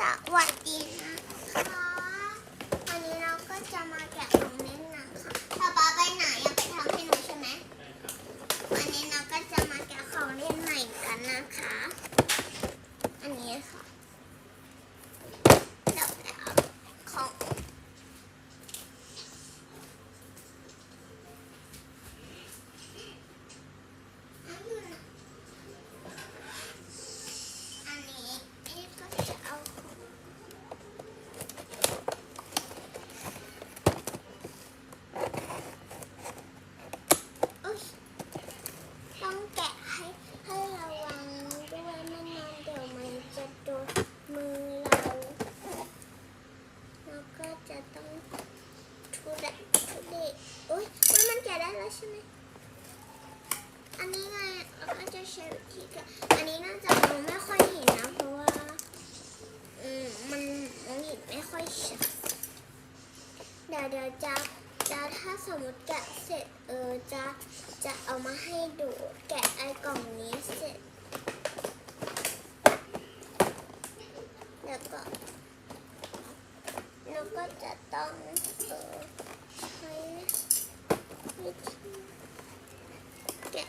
สวัสดีนะคะวันนี้เราก็จะมาแกะของเล่นนะคะถ้าป๊าไปไหนอยากไปทำให้หนูใช่ไหมวันนี้เราก็จะมาแกะของเล่นใหม่กันนะคะ อันนี้ค่ะเดี๋ยวแกะของ อันนี้นี่ก็จะเอาอุ๊ยต้องแกะให้ให้ระวังด้วยไม่งั้นเดี๋ยวมันจะโดนมือเราแล้วก็จะต้องทุเรศทุเรศอุ้ยมันมัน แกะได้แล้วใช่ไหมอันนี้ไงเราก็จะใช้วิธีการอันนี้น่าจะมองไม่ค่อยเห็นนะเพราะว่าอืมมันมองเห็นไม่ค่อยชัดเดี๋ยวเดี๋ยวจะจะถ้าสมมติแกะเสร็จเออจะจะเอามาให้ดูแกะไอ้กล่องนี้เสร็จ แล้วก็แล้วก็จะต้องเออใช้ แกะ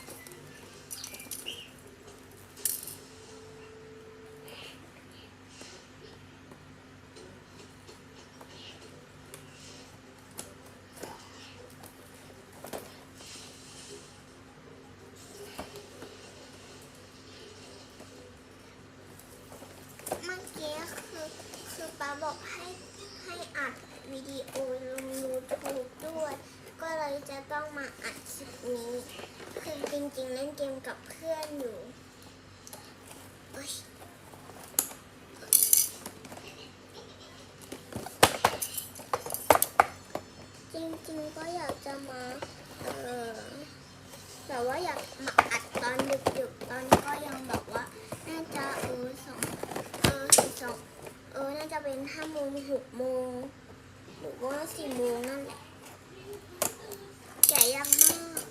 เมื่อกี้คือคือป้าบอกให้ให้อัดวิดีโอลง YouTube ด้วย ก็เลยจะต้องมาอัดคลิปนี้ คือจริงๆเล่นเกมกับเพื่อนอยู่โอ๊ยจริงๆก็อยากจะมาเออแต่ว่าอยากมาอัดตอนดึกๆตอนนี้ก็ยังแบบว่าน่าจะเออสองเออสองเออน่าจะเป็นห้าโมงหกโมงหรือว่าสี่โมงนั่นแหละ แกะยากมาก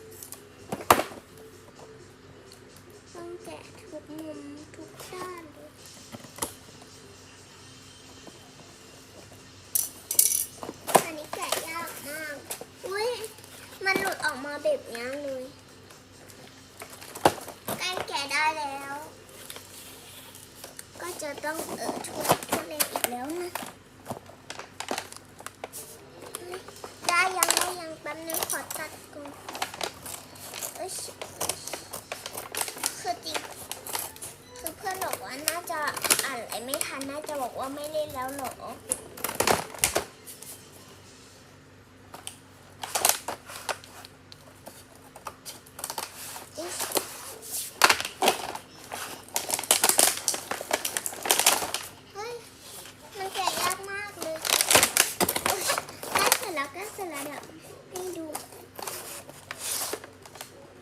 ต้องแกะทุกมุมทุกด้านเลย อันนี้แกะยากมาก อุ้ย มันหลุด ออกมาแบบนี้เลยใกล้แกะได้แล้ว ก็จะต้องเออทุกทุเรศอีกแล้วนะ ได้ยังได้ยังแป๊บนึงขอตัดก่อนเอ้ยคือจริงคือเพื่อนบอกว่าน่าจะอ่านอะไรไม่ทันน่าจะบอกว่าไม่เล่นแล้วหรอ อิ๊ย เฮ้ย มันแกะยากมากเลยอุ๊ยใกล้เสร็จแล้วใกล้เสร็จแล้วเดี๋ยวให้ดู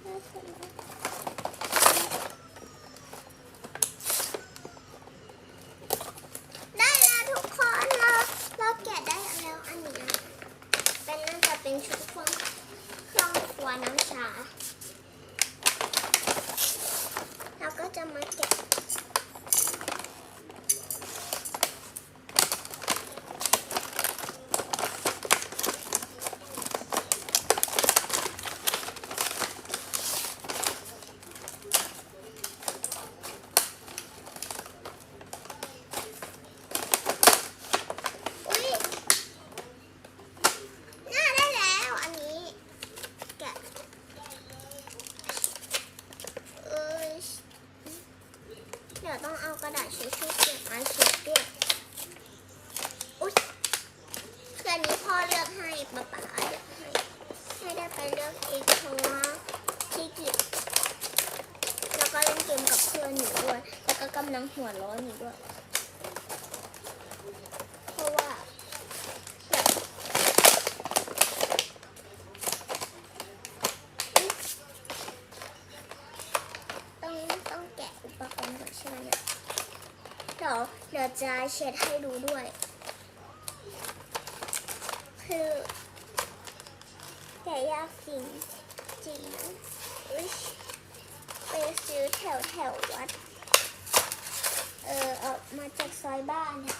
ใกล้เสร็จแล้วได้แล้วทุกคนเราเราแกะได้แล้วอันนี้นะเป็นน่าจะเป็นชุดเครื่องเครื่องครัวน้ำชา เราก็จะมาแกะ อุ้ยน่าได้แล้ว อันนี้ แกะเอ้ยเดี๋ยวต้องเอากระดาษทิชชู่เก็บมาเช็ดด้วยอุ้ยคืออันนี้พ่อเลือกให้ป๊าป๊าเลือกให้ไม่ได้ไปเลือกเองเพราะว่าขี้เกียจแล้วก็เล่ นกับเพื่อนอยู่ด้วย แล้วก็กำลังหัวร้อนอยู่ด้วย เพราะว่าต้องต้องแกะอุปกรณ์ก่อนใช่ไหมเนี่ยเดี๋ยวเดี๋ยวจะเช็ดให้ดูด้วย คือแกะยากจริงจริงอุ๊ยไปซื้อ แถวแถววัด เออออกมาจากซอยบ้านเนี่ย